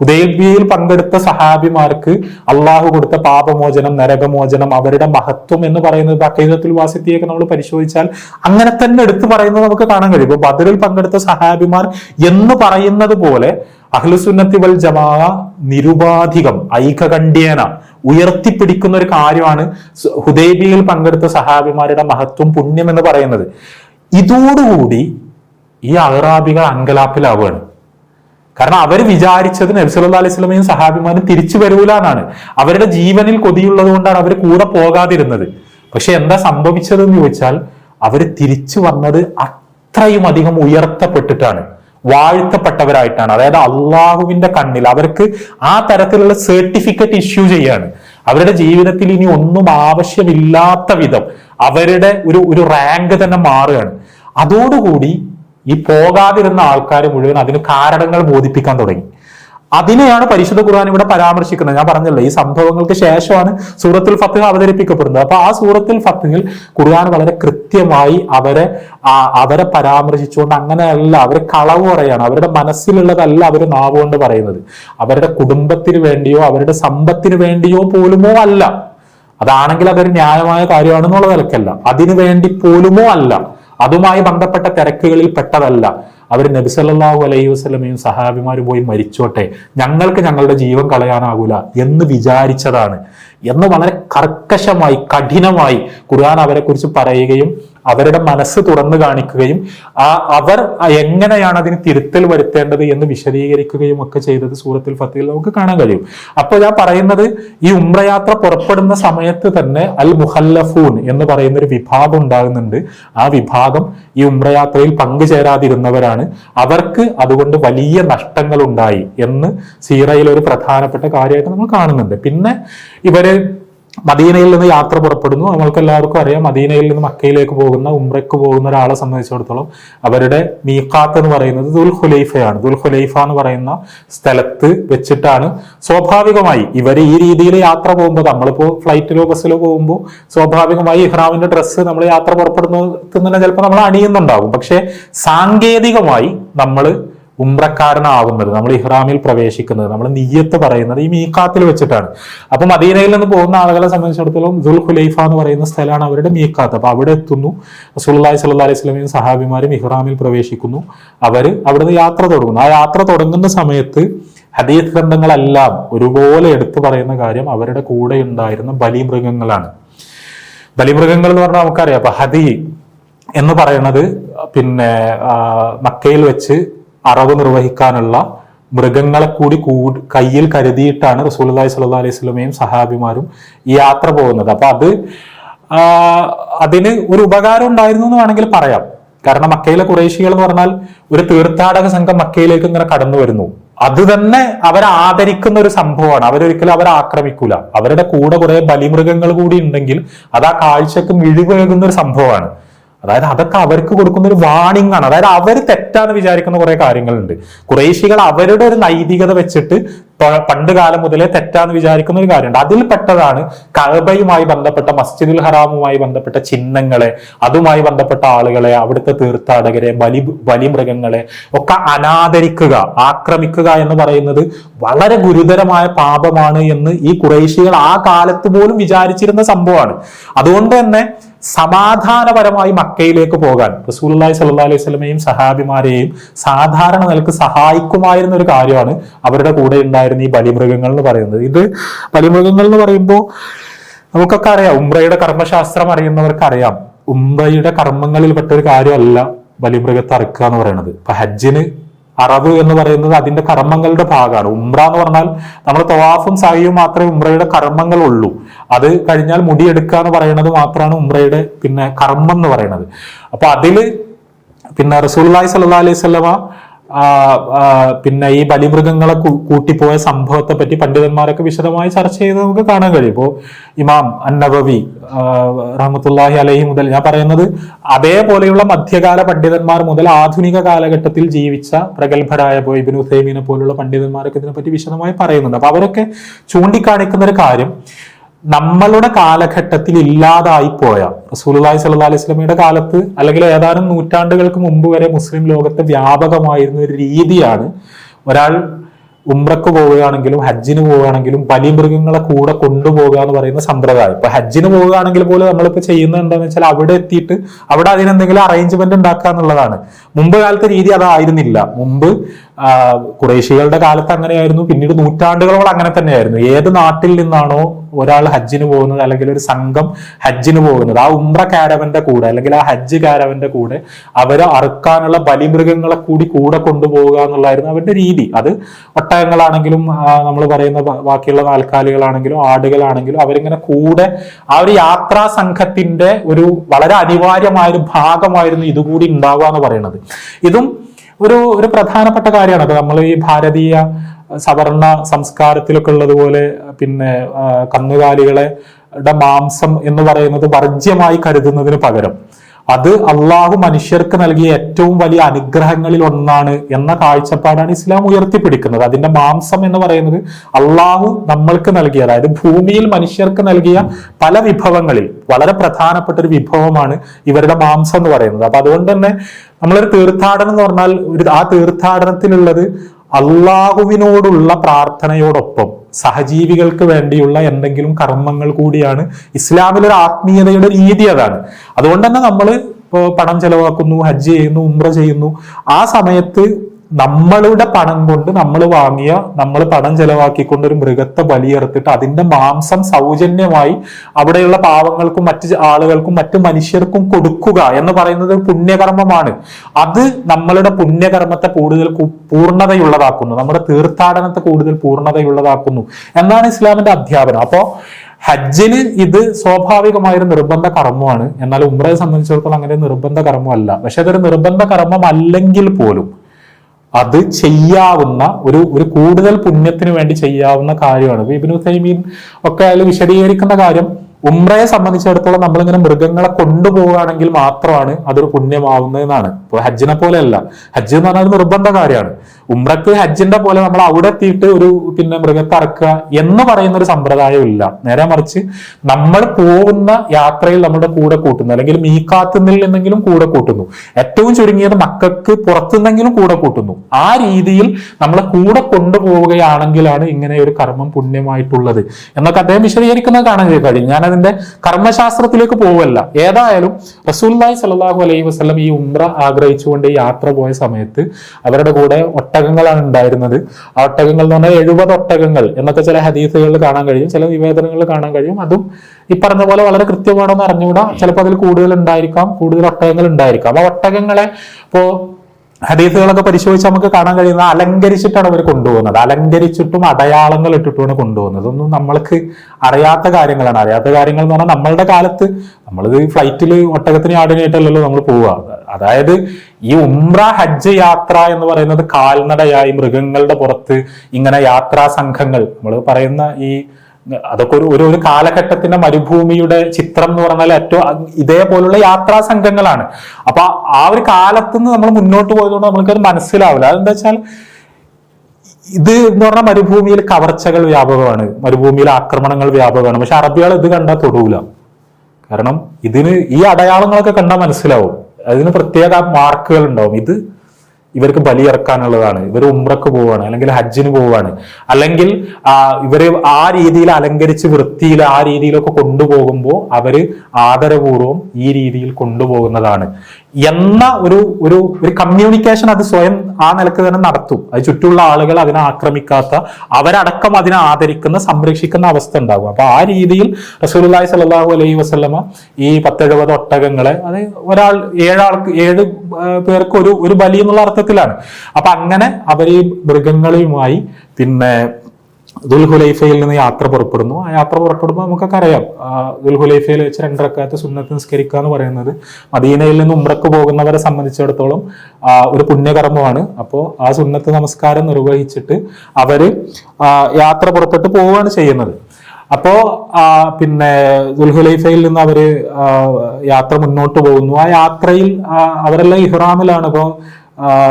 ഹുദൈബിയയിൽ പങ്കെടുത്ത സഹാബിമാർക്ക് അള്ളാഹു കൊടുത്ത പാപമോചനം നരകമോചനം അവരുടെ മഹത്വം എന്ന് പറയുന്നത് അഖീദത്തുൽ വാസിത്തിയൊക്കെ നമ്മൾ പരിശോധിച്ചാൽ അങ്ങനെ തന്നെ എടുത്തു പറയുന്നത് നമുക്ക് കാണാൻ കഴിയും. ഇപ്പൊ ബദറിൽ പങ്കെടുത്ത സഹാബിമാർ എന്ന് പറയുന്നത് പോലെ അഹ്ലുസുന്നത്തി വൽ ജമാ നിരുപാധികം ഐകകണ്ഠ്യേന ഉയർത്തിപ്പിടിക്കുന്ന ഒരു കാര്യമാണ് ഹുദൈബിയിൽ പങ്കെടുത്ത സഹാബിമാരുടെ മഹത്വം പുണ്യം എന്ന് പറയുന്നത്. ഇതോടുകൂടി ഈ അഹ്റാബികൾ അങ്കലാപ്പിലാവുകയാണ് കാരണം അവർ വിചാരിച്ചത് നബ്സല്ലാ അലൈഹി സ്വലമയും സഹാബിമാരും തിരിച്ചു വരൂല എന്നാണ്. അവരുടെ ജീവനിൽ കൊതിയുള്ളത് കൊണ്ടാണ് അവർ കൂടെ പോകാതിരുന്നത്. പക്ഷെ എന്താ സംഭവിച്ചതെന്ന് ചോദിച്ചാൽ അവർ തിരിച്ചു വന്നത് അത്രയും അധികം ഉയർത്തപ്പെട്ടിട്ടാണ്. വാഴ്ത്തപ്പെട്ടവരായിട്ടാണ്. അതായത് അള്ളാഹുവിന്റെ കണ്ണിൽ അവർക്ക് ആ തരത്തിലുള്ള സർട്ടിഫിക്കറ്റ് ഇഷ്യൂ ചെയ്യാണ്. അവരുടെ ജീവിതത്തിൽ ഇനി ഒന്നും ആവശ്യമില്ലാത്ത വിധം അവരുടെ ഒരു ഒരു റാങ്ക് തന്നെ മാറുകയാണ്. അതോടുകൂടി ഈ പോകാതിരുന്ന ആൾക്കാർ മുഴുവൻ അതിന് കാരണങ്ങൾ ബോധിപ്പിക്കാൻ തുടങ്ങി. അതിനെയാണ് പരിശുദ്ധ ഖുർആൻ ഇവിടെ പരാമർശിക്കുന്നത്. ഞാൻ പറഞ്ഞല്ലോ ഈ സംഭവങ്ങൾക്ക് ശേഷമാണ് സൂറത്തുൽ ഫത്ത് അവതരിപ്പിക്കപ്പെടുന്നത്. അപ്പൊ ആ സൂറത്തുൽ ഫത്തിൽ ഖുർആൻ വളരെ കൃത്യമായി അവരെ അവരെ പരാമർശിച്ചുകൊണ്ട് അങ്ങനെയല്ല അവർ കളവ് പറയാണ് അവരുടെ മനസ്സിലുള്ളതല്ല അവർ നാവുകൊണ്ട് പറയുന്നത്. അവരുടെ കുടുംബത്തിന് വേണ്ടിയോ അവരുടെ സമ്പത്തിന് വേണ്ടിയോ പോലുമോ അല്ല. അതാണെങ്കിൽ അതൊരു ന്യായമായ കാര്യമാണെന്നുള്ള നിലക്കല്ല. അതിനു വേണ്ടി പോലുമോ അല്ല. അതുമായി ബന്ധപ്പെട്ട തിരക്കുകളിൽ പെട്ടതല്ല അവർ നബിസല്ലാഹു അലൈഹി വസ്ലമയും സഹാബിമാരും പോയി മരിച്ചോട്ടെ. ഞങ്ങൾക്ക് ഞങ്ങളുടെ ജീവൻ കളയാനാകൂല എന്ന് വിചാരിച്ചതാണ്. എന്ന് വളരെ കർക്കശമായി കഠിനമായി ഖുർആൻ അവരെക്കുറിച്ച് പറയുകയും അവരുടെ മനസ്സ് തുറന്നു കാണിക്കുകയും ആ അവർ എങ്ങനെയാണ് അതിന് തിരുത്തൽ വരുത്തേണ്ടത് എന്ന് വിശദീകരിക്കുകയും ഒക്കെ ചെയ്തത് സൂറത്തിൽ ഫത്തിൽ നമുക്ക് കാണാൻ കഴിയും. അപ്പോൾ ഞാൻ പറയുന്നത് ഈ ഉമ്രയാത്ര പുറപ്പെടുന്ന സമയത്ത് തന്നെ അൽ മുഹല്ലഫൂൻ എന്ന് പറയുന്ന ഒരു വിഭാഗം ഉണ്ടാകുന്നുണ്ട്. ആ വിഭാഗം ഈ ഉമ്രയാത്രയിൽ പങ്കുചേരാതിരുന്നവരാണ്. അവർക്ക് അതുകൊണ്ട് വലിയ നഷ്ടങ്ങൾ ഉണ്ടായി എന്ന് സീറയിൽ ഒരു പ്രധാനപ്പെട്ട കാര്യമായിട്ട് നമ്മൾ കാണുന്നുണ്ട്. പിന്നെ ഇവർ മദീനയിൽ നിന്ന് യാത്ര പുറപ്പെടുന്നു. നമ്മൾക്ക് എല്ലാവർക്കും അറിയാം മദീനയിൽ നിന്ന് മക്കയിലേക്ക് പോകുന്ന ഉംറയ്ക്ക് പോകുന്ന ഒരാളെ സംബന്ധിച്ചിടത്തോളം അവരുടെ മീഖാത്ത് എന്ന് പറയുന്നത് ദുൽ ഹുലൈഫയാണ് ദുൽ എന്ന് പറയുന്ന സ്ഥലത്ത് വെച്ചിട്ടാണ് സ്വാഭാവികമായി ഇവർ ഈ രീതിയിൽ യാത്ര പോകുമ്പോൾ നമ്മളിപ്പോൾ ഫ്ലൈറ്റിലോ ബസ്സിലോ പോകുമ്പോൾ സ്വാഭാവികമായി ഇഹ്റാമിന്റെ ഡ്രസ്സ് നമ്മൾ യാത്ര പുറപ്പെടുന്നതിന് ചിലപ്പോൾ നമ്മൾ അണിയുന്നുണ്ടാകും. പക്ഷേ സാങ്കേതികമായി നമ്മൾ ഉംറക്കാരനാവുന്നത് നമ്മൾ ഇഹ്റാമിൽ പ്രവേശിക്കുന്നത് നമ്മൾ നീയത്ത് പറയുന്നത് ഈ മീക്കാത്തിൽ വെച്ചിട്ടാണ്. അപ്പൊ മദീനയിൽ നിന്ന് പോകുന്ന ആളുകളെ സംബന്ധിച്ചിടത്തോളം ദുൽ ഹുലൈഫ എന്ന് പറയുന്ന സ്ഥലമാണ് അവരുടെ മീക്കാത്ത് അപ്പൊ അവിടെ എത്തുന്നു. റസൂലുള്ളാഹി സ്വല്ലല്ലാഹി അലൈഹി സ്വലമയും സഹാബിമാരും ഇഹ്റാമിൽ പ്രവേശിക്കുന്നു. അവർ അവിടുന്ന് യാത്ര തുടങ്ങുന്നു. ആ യാത്ര തുടങ്ങുന്ന സമയത്ത് ഹദീസ് ഗ്രന്ഥങ്ങളെല്ലാം ഒരുപോലെ എടുത്തു പറയുന്ന കാര്യം അവരുടെ കൂടെ ഉണ്ടായിരുന്ന ബലിമൃഗങ്ങളാണ്. ബലിമൃഗങ്ങൾ എന്ന് പറഞ്ഞാൽ നമുക്കറിയാം. അപ്പൊ ഹദി എന്ന് പറയുന്നത് പിന്നെ മക്കയിൽ വെച്ച് അറവ് നിർവഹിക്കാനുള്ള മൃഗങ്ങളെ കൂടി കയ്യിൽ കരുതിയിട്ടാണ് റസൂലി സ്വല്ലാ അലൈഹി സ്വലമയും സഹാബിമാരും ഈ യാത്ര പോകുന്നത്. അപ്പൊ അത് അതിന് ഒരു ഉപകാരം ഉണ്ടായിരുന്നു എന്ന് വേണമെങ്കിൽ പറയാം. കാരണം മക്കയിലെ കുറേശികൾ എന്ന് പറഞ്ഞാൽ ഒരു തീർത്ഥാടക സംഘം മക്കയിലേക്ക് ഇങ്ങനെ കടന്നു വരുന്നു. അത് തന്നെ അവരെ ആദരിക്കുന്ന ഒരു സംഭവമാണ്. അവരൊരിക്കലും അവരെ ആക്രമിക്കൂല. അവരുടെ കൂടെ കുറെ ബലിമൃഗങ്ങൾ കൂടി ഉണ്ടെങ്കിൽ അത് ആ കാഴ്ചക്ക് മിഴിവേകുന്ന ഒരു സംഭവമാണ്. അതായത് അതൊക്കെ അവർക്ക് കൊടുക്കുന്ന ഒരു വാണിംഗ് ആണ്. അതായത് അവർ തെറ്റാന്ന് വിചാരിക്കുന്ന കുറെ കാര്യങ്ങളുണ്ട്. കുറേശികൾ അവരുടെ ഒരു നൈതികത വെച്ചിട്ട് പണ്ട് കാലം മുതലേ തെറ്റാന്ന് വിചാരിക്കുന്ന ഒരു കാര്യമുണ്ട്. അതിൽ പെട്ടതാണ് കഅബയുമായി ബന്ധപ്പെട്ട മസ്ജിദുൽ ഹറാമുമായി ബന്ധപ്പെട്ട ചിഹ്നങ്ങളെ അതുമായി ബന്ധപ്പെട്ട ആളുകളെ അവിടുത്തെ തീർത്ഥാടകരെ ബലി ബലിമൃഗങ്ങളെ ഒക്കെ അനാദരിക്കുക ആക്രമിക്കുക എന്ന് പറയുന്നത് വളരെ ഗുരുതരമായ പാപമാണ് എന്ന് ഈ കുറേശികൾ ആ കാലത്ത് പോലും വിചാരിച്ചിരുന്ന സംഭവമാണ്. അതുകൊണ്ട് തന്നെ സമാധാനപരമായി മക്കയിലേക്ക് പോകാൻ റസൂലുള്ളാഹി സ്വല്ലല്ലാഹി അലൈഹി വസല്ലമയും സഹാബിമാരെയും സാധാരണ നിലയ്ക്ക് സഹായിക്കുമായിരുന്ന ഒരു കാര്യമാണ് അവരുടെ കൂടെ ഉണ്ടായിരുന്ന ഈ ബലിമൃഗങ്ങൾ എന്ന് പറയുന്നത്. ഇത് ബലിമൃഗങ്ങൾ എന്ന് പറയുമ്പോൾ നമുക്കൊക്കെ അറിയാം ഉംറയുടെ കർമ്മശാസ്ത്രം അറിയുന്നവർക്ക് അറിയാം. ഉംറയുടെ കർമ്മങ്ങളിൽപ്പെട്ട ഒരു കാര്യമല്ല ബലിമൃഗത്തെ അറക്കുക എന്ന് പറയുന്നത്. ഇപ്പൊ ഹജ്ജിന് അറവ് എന്ന് പറയുന്നത് അതിന്റെ കർമ്മങ്ങളുടെ ഭാഗമാണ്. ഉംറ എന്ന് പറഞ്ഞാൽ നമ്മൾ തവാഫും സായിയും മാത്രമേ ഉംറയുടെ കർമ്മങ്ങളുള്ളൂ. അത് കഴിഞ്ഞാൽ മുടിയെടുക്കുക എന്ന് പറയുന്നത് മാത്രമാണ് ഉംറയുടെ പിന്നെ കർമ്മം എന്ന് പറയുന്നത്. അപ്പൊ അതിൽ പിന്നെ റസൂൽ സല്ലാ അലൈഹി സ്വലമ പിന്നെ ഈ ബലിമൃഗങ്ങളെ കൂട്ടിപ്പോയ സംഭവത്തെ പറ്റി പണ്ഡിതന്മാരൊക്കെ വിശദമായി ചർച്ച ചെയ്ത് നമുക്ക് കാണാൻ കഴിയും. ഇപ്പോ ഇമാം അന്നബവി റഹമത്തുല്ലാഹി അലഹി മുതൽ ഞാൻ പറയുന്നത് അതേപോലെയുള്ള മധ്യകാല പണ്ഡിതന്മാർ മുതൽ ആധുനിക കാലഘട്ടത്തിൽ ജീവിച്ച പ്രഗത്ഭരായ ഇപ്പോ ഇബിൻ ഉസൈമീനെ പോലുള്ള പണ്ഡിതന്മാരൊക്കെ ഇതിനെപ്പറ്റി വിശദമായി പറയുന്നുണ്ട്. അപ്പൊ അവരൊക്കെ ചൂണ്ടിക്കാണിക്കുന്ന ഒരു കാര്യം നമ്മളുടെ കാലഘട്ടത്തിൽ ഇല്ലാതായി പോയ റസൂലുള്ളാഹി സ്വല്ലല്ലാഹി അലൈഹി സ്വലമിയുടെ കാലത്ത് അല്ലെങ്കിൽ ഏതാനും നൂറ്റാണ്ടുകൾക്ക് മുമ്പ് വരെ മുസ്ലിം ലോകത്ത് വ്യാപകമായിരുന്ന ഒരു രീതിയാണ് ഒരാൾ ഉംറക്ക് പോവുകയാണെങ്കിലും ഹജ്ജിന് പോവുകയാണെങ്കിലും ബലി മൃഗങ്ങളെ കൂടെ കൊണ്ടുപോകുക എന്ന് പറയുന്ന സമ്പ്രദായം. ഇപ്പൊ ഹജ്ജിന് പോവുകയാണെങ്കിൽ പോലും നമ്മളിപ്പോ ചെയ്യുന്നത് എന്താണെന്ന് വെച്ചാൽ അവിടെ എത്തിയിട്ട് അവിടെ അതിനെന്തെങ്കിലും അറേഞ്ച്മെന്റ് ഉണ്ടാക്കുക എന്നുള്ളതാണ്. മുമ്പ് കാലത്തെ രീതി അതായിരുന്നില്ല. മുമ്പ് കുറേശികളുടെ കാലത്ത് അങ്ങനെയായിരുന്നു. പിന്നീട് നൂറ്റാണ്ടുകളോളം അങ്ങനെ തന്നെയായിരുന്നു. ഏത് നാട്ടിൽ നിന്നാണോ ഒരാൾ ഹജ്ജിന് പോകുന്നത് അല്ലെങ്കിൽ ഒരു സംഘം ഹജ്ജിന് പോകുന്നത് ആ ഉമ്ര കാരവന്റെ കൂടെ അല്ലെങ്കിൽ ആ ഹജ്ജ് കാരവന്റെ കൂടെ അവരെ അറുക്കാനുള്ള ബലിമൃഗങ്ങളെ കൂടി കൂടെ കൊണ്ടുപോകുക എന്നുള്ളതായിരുന്നു അവരുടെ രീതി. അത് ഒട്ടകങ്ങളാണെങ്കിലും നമ്മൾ പറയുന്ന ബാക്കിയുള്ള നാൽക്കാലികളാണെങ്കിലും ആടുകളാണെങ്കിലും അവരിങ്ങനെ കൂടെ ആ ഒരു യാത്രാ സംഘത്തിന്റെ ഒരു വളരെ അനിവാര്യമായ ഒരു ഭാഗമായിരുന്നു ഇതുകൂടി ഉണ്ടാവുക എന്ന് പറയുന്നത്. ഇതും ഒരു ഒരു പ്രധാനപ്പെട്ട കാര്യമാണ്. അപ്പൊ നമ്മൾ ഈ ഭാരതീയ സവർണ സംസ്കാരത്തിലൊക്കെ ഉള്ളതുപോലെ പിന്നെ കന്നുകാലികളെ മാംസം എന്ന് പറയുന്നത് വർജ്യമായി കരുതുന്നതിന് പകരം അത് അള്ളാഹു മനുഷ്യർക്ക് നൽകിയ ഏറ്റവും വലിയ അനുഗ്രഹങ്ങളിൽ ഒന്നാണ് എന്ന കാഴ്ചപ്പാടാണ് ഇസ്ലാം ഉയർത്തിപ്പിടിക്കുന്നത്. അതിന്റെ മാംസം എന്ന് പറയുന്നത് അള്ളാഹു നമ്മൾക്ക് നൽകിയ അതായത് ഭൂമിയിൽ മനുഷ്യർക്ക് നൽകിയ പല വിഭവങ്ങളിൽ വളരെ പ്രധാനപ്പെട്ട ഒരു വിഭവമാണ് ഇവരുടെ മാംസം എന്ന് പറയുന്നത്. അപ്പൊ അതുകൊണ്ട് തന്നെ നമ്മളൊരു തീർത്ഥാടനം എന്ന് പറഞ്ഞാൽ ഒരു ആ തീർത്ഥാടനത്തിലുള്ളത് അള്ളാഹുവിനോടുള്ള പ്രാർത്ഥനയോടൊപ്പം സഹജീവികൾക്ക് വേണ്ടിയുള്ള എന്തെങ്കിലും കർമ്മങ്ങൾ കൂടിയാണ് ഇസ്ലാമിലൊരു ആത്മീയതയുടെ രീതി അതാണ്. അതുകൊണ്ട് തന്നെ നമ്മൾ ഇപ്പോൾ പണം ചെലവാക്കുന്നു ഹജ്ജ് ചെയ്യുന്നു ഉംറ ചെയ്യുന്നു. ആ സമയത്ത് നമ്മളുടെ പണം കൊണ്ട് നമ്മൾ വാങ്ങിയ നമ്മൾ പണം ചെലവാക്കിക്കൊണ്ട് ഒരു മൃഗത്തെ ബലിയെറുത്തിട്ട് അതിന്റെ മാംസം സൗജന്യമായി അവിടെയുള്ള പാവങ്ങൾക്കും മറ്റ് ആളുകൾക്കും മറ്റ് മനുഷ്യർക്കും കൊടുക്കുക എന്ന് പറയുന്നത് പുണ്യകർമ്മമാണ്. അത് നമ്മളുടെ പുണ്യകർമ്മത്തെ കൂടുതൽ പൂർണതയുള്ളതാക്കുന്നു. നമ്മുടെ തീർത്ഥാടനത്തെ കൂടുതൽ പൂർണതയുള്ളതാക്കുന്നു. എന്നാണ് ഇസ്ലാമിന്റെ അധ്യാപനം. അപ്പോ ഹജ്ജിന് ഇത് സ്വാഭാവികമായൊരു നിർബന്ധ കർമ്മമാണ്. എന്നാൽ ഉമ്രയെ സംബന്ധിച്ചിടത്തോളം അങ്ങനെ നിർബന്ധ കർമ്മമല്ല. പക്ഷെ അതൊരു നിർബന്ധ കർമ്മം അല്ലെങ്കിൽ പോലും അത് ചെയ്യാവുന്ന ഒരു ഒരു കൂടുതൽ പുണ്യത്തിന് വേണ്ടി ചെയ്യാവുന്ന കാര്യമാണ്. ഇബിനു തൈമീൻ ഒക്കെ അതിൽ വിശദീകരിക്കുന്ന കാര്യം ഉംറയെ സംബന്ധിച്ചിടത്തോളം നമ്മളിങ്ങനെ മൃഗങ്ങളെ കൊണ്ടുപോവുകയാണെങ്കിൽ മാത്രമാണ് അതൊരു പുണ്യമാവുന്നതെന്നാണ്. ഇപ്പൊ ഹജ്ജിനെ പോലെയല്ല. ഹജ്ജ് എന്ന് പറഞ്ഞാൽ നിർബന്ധ കാര്യമാണ്. ഉംറക്ക് ഹജ്ജിന്റെ പോലെ നമ്മൾ അവിടെ എത്തിയിട്ട് ഒരു പിന്നെ മൃഗത്തെ അറക്കുക എന്ന് പറയുന്ന ഒരു സമ്പ്രദായം ഇല്ല നേരെ മറിച്ച് നമ്മൾ പോകുന്ന യാത്രയിൽ നമ്മുടെ കൂടെ കൂട്ടുന്നു. അല്ലെങ്കിൽ മീക്കാത്തുന്നിൽ നിന്നെങ്കിലും കൂടെ കൂട്ടുന്നു. ഏറ്റവും ചുരുങ്ങിയത് മക്കൾക്ക് പുറത്തുനിന്നെങ്കിലും കൂടെ കൂട്ടുന്നു. ആ രീതിയിൽ നമ്മളെ കൂടെ കൊണ്ടുപോവുകയാണെങ്കിലാണ് ഇങ്ങനെ ഒരു കർമ്മം പുണ്യമായിട്ടുള്ളത്. എന്നൊക്കെ അദ്ദേഹം വിശദീകരിക്കുന്നത് കാണാൻ കഴിയും ഞാൻ അതിന്റെ കർമ്മശാസ്ത്രത്തിലേക്ക് പോവല്ല. ഏതായാലും റസൂല്ലായി സല്ലാഹു അലൈഹി വസ്ലം ഈ ഉംറ ആഗ്രഹിച്ചുകൊണ്ട് യാത്ര പോയ സമയത്ത് അവരുടെ കൂടെ ഒട്ടകങ്ങളാണ് ഉണ്ടായിരുന്നത്. ആ ഒട്ടകങ്ങൾ എന്ന് പറഞ്ഞാൽ എഴുപത് ഒട്ടകങ്ങൾ എന്നൊക്കെ ചില ഹദീസുകളിൽ കാണാൻ കഴിയും. ചില നിവേദനങ്ങളിൽ കാണാൻ കഴിയും. അതും ഈ പറഞ്ഞ പോലെ വളരെ കൃത്യമാണെന്ന് അറിഞ്ഞുകൂടാ. ചിലപ്പോൾ അതിൽ കൂടുതൽ ഉണ്ടായിരിക്കാം കൂടുതൽ ഒട്ടകങ്ങൾ ഉണ്ടായിരിക്കാം. ആ ഒട്ടകങ്ങളെ ഇപ്പോ ഹദീസുകളൊക്കെ പരിശോധിച്ച് നമുക്ക് കാണാൻ കഴിയുന്നത് അലങ്കരിച്ചിട്ടാണ് അവർ കൊണ്ടുപോകുന്നത്. അലങ്കരിച്ചിട്ടും അടയാളങ്ങൾ ഇട്ടിട്ടുമാണ് കൊണ്ടുപോകുന്നത്. ഒന്നും നമ്മൾക്ക് അറിയാത്ത കാര്യങ്ങളാണ്. അറിയാത്ത കാര്യങ്ങൾ എന്ന് പറഞ്ഞാൽ നമ്മളുടെ കാലത്ത് നമ്മളിത് ഫ്ലൈറ്റിൽ ഒട്ടകത്തിന് ആടിനായിട്ടല്ലല്ലോ നമ്മൾ പോവുക. അതായത് ഈ ഉംറ ഹജ്ജ് യാത്ര എന്ന് പറയുന്നത് കാൽനടയായി മൃഗങ്ങളുടെ പുറത്ത് ഇങ്ങനെ യാത്രാ സംഘങ്ങൾ നമ്മൾ പറയുന്ന ഈ അതൊക്കെ ഒരു ഒരു ഒരു കാലഘട്ടത്തിന്റെ മരുഭൂമിയുടെ ചിത്രം എന്ന് പറഞ്ഞാൽ ഏറ്റവും ഇതേപോലുള്ള യാത്രാ സംഘങ്ങളാണ്. അപ്പൊ ആ ഒരു കാലത്ത് നിന്ന് നമ്മൾ മുന്നോട്ട് പോയതുകൊണ്ട് നമ്മൾക്കത് മനസ്സിലാവില്ല. അതെന്താ വെച്ചാൽ ഇത് എന്ന് പറഞ്ഞാൽ മരുഭൂമിയിൽ കവർച്ചകൾ വ്യാപകമാണ്. മരുഭൂമിയിൽ ആക്രമണങ്ങൾ വ്യാപകമാണ്. പക്ഷെ അറബികൾ ഇത് കണ്ടാൽ തൊടൂല. കാരണം ഇതിന് ഈ അടയാളങ്ങളൊക്കെ കണ്ടാൽ മനസ്സിലാവും. അതിന് പ്രത്യേക മാർക്കുകൾ ഉണ്ടാവും. ഇത് ഇവർക്ക് ബലിയിറക്കാനുള്ളതാണ്. ഇവർ ഉമ്രക്ക് പോവാണ് അല്ലെങ്കിൽ ഹജ്ജിന് പോവാണ്. അല്ലെങ്കിൽ ആ, ആ രീതിയിൽ അലങ്കരിച്ച് വൃത്തിയിൽ ആ രീതിയിലൊക്കെ കൊണ്ടുപോകുമ്പോൾ അവർ ആദരപൂർവം ഈ രീതിയിൽ കൊണ്ടുപോകുന്നതാണ്. എന്ന ഒരു ഒരു ഒരു കമ്മ്യൂണിക്കേഷൻ അത് സ്വയം ആ നിലയ്ക്ക് തന്നെ നടത്തും. അത് ചുറ്റുമുള്ള ആളുകൾ അതിനെ ആക്രമിക്കാത്ത അവരടക്കം അതിനെ ആദരിക്കുന്ന സംരക്ഷിക്കുന്ന അവസ്ഥ ഉണ്ടാകും. അപ്പൊ ആ രീതിയിൽ റസൂലി സ്വല്ലല്ലാഹു അലൈഹി വസ്ലമ ഈ പത്തെഴുപത് ഒട്ടകങ്ങളെ അത് ഒരാൾ ഏഴാൾക്ക് ഏഴ് പേർക്ക് ഒരു ഒരു ബലി എന്നുള്ള അർത്ഥത്തിലാണ്. അപ്പൊ അങ്ങനെ അവർ ഈ മൃഗങ്ങളുമായി പിന്നെ ദുൽഹുലൈഫയിൽ നിന്ന് യാത്ര പുറപ്പെടുന്നു. ആ യാത്ര പുറപ്പെടുമ്പോൾ നമുക്കൊക്കെ അറിയാം ദുൽഹുലൈഫയിൽ വെച്ച് രണ്ടരക്കാലത്ത് സുന്നത്ത് നിസ്കരിക്കുക എന്ന് പറയുന്നത് മദീനയിൽ നിന്ന് ഉമ്രക്ക് പോകുന്നവരെ സംബന്ധിച്ചിടത്തോളം ഒരു പുണ്യകർമ്മമാണ്. അപ്പോൾ ആ സുന്നത്ത് നമസ്കാരം നിർവഹിച്ചിട്ട് അവർ യാത്ര പുറപ്പെട്ട് പോവുകയാണ് ചെയ്യുന്നത്. അപ്പോൾ പിന്നെ ദുൽഹുലൈഫയിൽ നിന്ന് അവർ യാത്ര മുന്നോട്ട് പോകുന്നു. ആ യാത്രയിൽ അവരെല്ലാം ഇഹ്റാമിലാണ്. ഇപ്പോൾ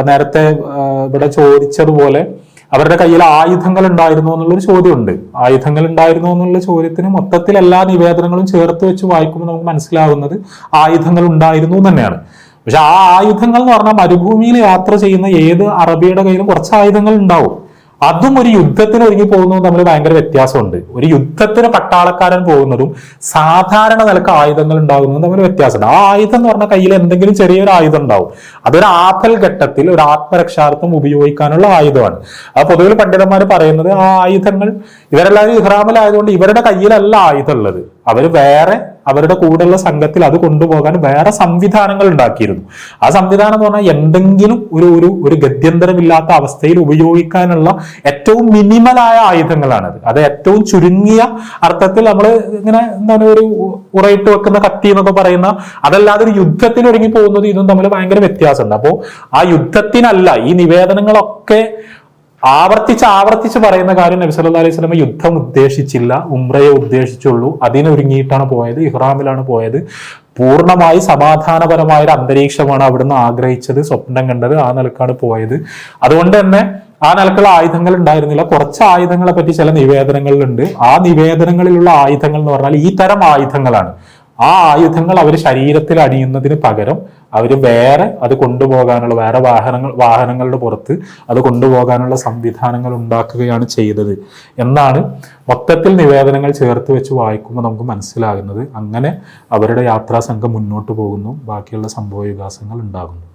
നേരത്തെ ഇവിടെ ചോദിച്ചതുപോലെ അവരുടെ കയ്യിൽ ആയുധങ്ങൾ ഉണ്ടായിരുന്നോ എന്നുള്ളൊരു ചോദ്യമുണ്ട്. ആയുധങ്ങൾ ഉണ്ടായിരുന്നു എന്നുള്ള ചോദ്യത്തിന് മൊത്തത്തിൽ എല്ലാ നിവേദനങ്ങളും ചേർത്ത് വെച്ച് വായിക്കുമ്പോൾ നമുക്ക് മനസ്സിലാവുന്നത് ആയുധങ്ങൾ ഉണ്ടായിരുന്നു തന്നെയാണ്. പക്ഷെ ആ ആയുധങ്ങൾ എന്ന് പറഞ്ഞാൽ മരുഭൂമിയിൽ യാത്ര ചെയ്യുന്ന ഏത് അറബിയുടെ കയ്യിലും കുറച്ച് ആയുധങ്ങൾ ഉണ്ടാവും. അതും ഒരു യുദ്ധത്തിന് ഒരുങ്ങി പോകുന്നതും തമ്മിൽ ഭയങ്കര വ്യത്യാസമുണ്ട്. ഒരു യുദ്ധത്തിന് പട്ടാളക്കാരൻ പോകുന്നതും സാധാരണ നിലയ്ക്ക് ആയുധങ്ങൾ ഉണ്ടാകുന്നതും തമ്മിൽ വ്യത്യാസമുണ്ട്. ആ ആയുധം എന്ന് പറഞ്ഞാൽ കയ്യിൽ എന്തെങ്കിലും ചെറിയൊരു ആയുധം ഉണ്ടാവും. അതൊരു ആപൽ ഘട്ടത്തിൽ ഒരു ആത്മരക്ഷാർത്ഥം ഉപയോഗിക്കാനുള്ള ആയുധമാണ്. ആ പൊതുവിൽ പണ്ഡിതന്മാർ പറയുന്നത് ആ ആയുധങ്ങൾ ഇവരെല്ലാവരും ഇഹ്റാമിലായതുകൊണ്ട് ഇവരുടെ കയ്യിലല്ല ആയുധം ഉള്ളത്. അവർ വേറെ അവരുടെ കൂടെയുള്ള സംഘത്തിൽ അത് കൊണ്ടുപോകാൻ വേറെ സംവിധാനങ്ങൾ ഉണ്ടാക്കിയിരുന്നു. ആ സംവിധാനം എന്ന് പറഞ്ഞാൽ എന്തെങ്കിലും ഒരു ഒരു ഒരു ഗത്യന്തരമില്ലാത്ത അവസ്ഥയിൽ ഉപയോഗിക്കാനുള്ള ഏറ്റവും മിനിമലായ ആയുധങ്ങളാണത്. അത് ഏറ്റവും ചുരുങ്ങിയ അർത്ഥത്തിൽ നമ്മൾ ഇങ്ങനെ എന്താണ് ഒരു ഉറയിട്ട് വെക്കുന്ന കത്തി എന്നൊക്കെ പറയുന്ന അതല്ലാതെ ഒരു യുദ്ധത്തിന് ഒരുങ്ങി പോകുന്നത് ഇതും തമ്മിൽ ഭയങ്കര വ്യത്യാസമുണ്ട്. അപ്പോൾ ആ യുദ്ധത്തിനല്ല ഈ നിവേദനങ്ങളൊക്കെ ആവർത്തിച്ച് ആവർത്തിച്ച് പറയുന്ന കാര്യം നബി സല്ലല്ലാഹു അലൈഹി സ്വലമ യുദ്ധം ഉദ്ദേശിച്ചില്ല ഉംറയെ ഉദ്ദേശിച്ചുള്ളൂ. അതിനൊരുങ്ങിയിട്ടാണ് പോയത് ഇഹ്റാമിലാണ് പോയത്. പൂർണമായി സമാധാനപരമായ ഒരു അന്തരീക്ഷമാണ് അവിടുന്ന് ആഗ്രഹിച്ചത് സ്വപ്നം കണ്ടത് ആ നിലക്കാണ് പോയത്. അതുകൊണ്ട് തന്നെ ആ നിലക്കുള്ള ആയുധങ്ങൾ ഉണ്ടായിരുന്നില്ല. കുറച്ച് ആയുധങ്ങളെ പറ്റി ചില നിവേദനങ്ങളിലുണ്ട് ആ നിവേദനങ്ങളിലുള്ള ആയുധങ്ങൾ എന്ന് പറഞ്ഞാൽ ഈ തരം ആയുധങ്ങളാണ്. ആ ആയുധങ്ങൾ അവർ ശരീരത്തിൽ അണിയുന്നതിന് പകരം അവർ വേറെ അത് കൊണ്ടുപോകാനുള്ള വേറെ വാഹനങ്ങൾ വാഹനങ്ങളുടെ പുറത്ത് അത് കൊണ്ടുപോകാനുള്ള സംവിധാനങ്ങൾ ഉണ്ടാക്കുകയാണ് ചെയ്തത്. എന്നാണ് മൊത്തത്തിൽ നിവേദനങ്ങൾ ചേർത്ത് വെച്ച് വായിക്കുമ്പോൾ നമുക്ക് മനസ്സിലാകുന്നത്. അങ്ങനെ അവരുടെ യാത്രാ സംഘം മുന്നോട്ട് പോകുന്നു. ബാക്കിയുള്ള സംഭവ വികാസങ്ങൾ ഉണ്ടാകുന്നു.